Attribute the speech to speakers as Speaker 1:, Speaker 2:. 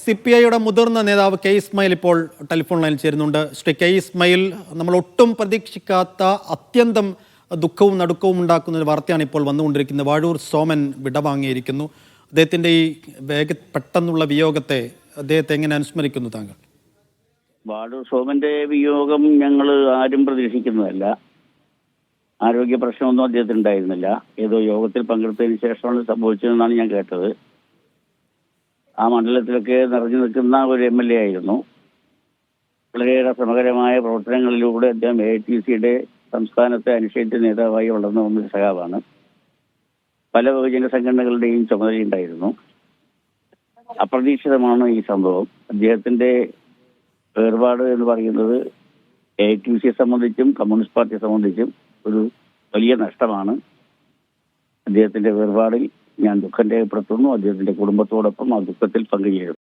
Speaker 1: C P ഐയുടെ മുതിർന്ന നേതാവ് കെ ഇസ്മയിൽ ഇപ്പോൾ ടെലിഫോൺ ലൈനിൽ ചേരുന്നുണ്ട്. ശ്രീ കെ ഇസ്മയിൽ നമ്മൾ ഒട്ടും പ്രതീക്ഷിക്കാത്ത അത്യന്തം ദുഃഖവും നടുക്കവും ഉണ്ടാക്കുന്ന ഒരു വാർത്തയാണ് ഇപ്പോൾ വന്നുകൊണ്ടിരിക്കുന്നത്. വാഴൂർ സോമൻ വിടവാങ്ങിയിരിക്കുന്നു. അദ്ദേഹത്തിന്റെ ഈ വേഗ പെട്ടെന്നുള്ള വിയോഗത്തെ അദ്ദേഹത്തെ എങ്ങനെ അനുസ്മരിക്കുന്നു താങ്കൾ?
Speaker 2: വാഴൂർ സോമന്റെ വിയോഗം ഞങ്ങൾ ആരും പ്രതീക്ഷിക്കുന്നതല്ല. ആരോഗ്യ പ്രശ്നമൊന്നും അദ്ദേഹത്തിന് ഉണ്ടായിരുന്നില്ല ഏതോ യോഗത്തിൽ പങ്കെടുത്തതിന് ശേഷമാണ് സംഭവിച്ചതെന്നാണ് ഞാൻ കേട്ടത്. ആ മണ്ഡലത്തിലൊക്കെ നിറഞ്ഞു നിൽക്കുന്ന ഒരു എം എൽ എ ആയിരുന്നു. വളരെയേറെ ശ്രമകരമായ പ്രവർത്തനങ്ങളിലൂടെ അദ്ദേഹം എ ടി സിയുടെ സംസ്ഥാനത്തെ അനുഷ്ഠിച്ച നേതാവായി വളർന്നു വന്ന സഖാവാണ്. പല ബഹുജന സംഘടനകളുടെയും ചുമതലയുണ്ടായിരുന്നു അപ്രതീക്ഷിതമാണ് ഈ സംഭവം. അദ്ദേഹത്തിന്റെ വേർപാട് എന്ന് പറയുന്നത് എ ടി സിയെ സംബന്ധിച്ചും കമ്മ്യൂണിസ്റ്റ് പാർട്ടിയെ സംബന്ധിച്ചും ഒരു വലിയ നഷ്ടമാണ്. അദ്ദേഹത്തിന്റെ വേർപാടിൽ ഞാൻ ദുഃഖം രേഖപ്പെടുത്തുന്നു. അദ്ദേഹത്തിന്റെ കുടുംബത്തോടൊപ്പം ആ ദുഃഖത്തിൽ പങ്കുചേരുന്നു